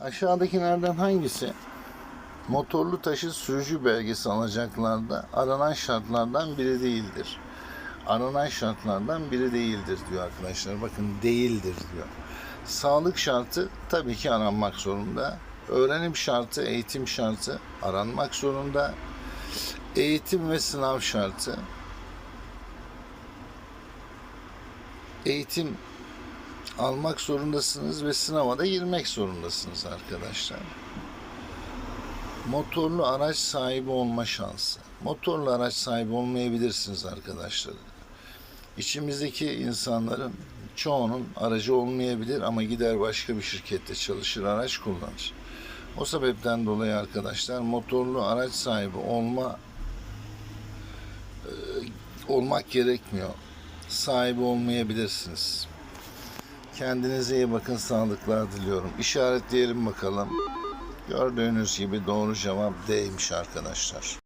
Aşağıdakilerden hangisi motorlu taşıt sürücü belgesi alacaklarda aranan şartlardan biri değildir? Aranan şartlardan biri değildir diyor arkadaşlar. Bakın değildir diyor. Sağlık şartı tabii ki aranmak zorunda. Öğrenim şartı, eğitim şartı aranmak zorunda. Eğitim ve sınav şartı. Eğitim almak zorundasınız ve sınava da girmek zorundasınız arkadaşlar. Motorlu araç sahibi olma şansı. Motorlu araç sahibi olmayabilirsiniz arkadaşlar. İçimizdeki insanların çoğunun aracı olmayabilir ama gider başka bir şirkette çalışır, araç kullanır. O sebepten dolayı arkadaşlar motorlu araç sahibi olma e, olmak gerekmiyor. Sahibi olmayabilirsiniz. Kendinize iyi bakın, sağlıklar diliyorum. İşaretleyelim bakalım. Gördüğünüz gibi doğru cevap D'ymiş arkadaşlar.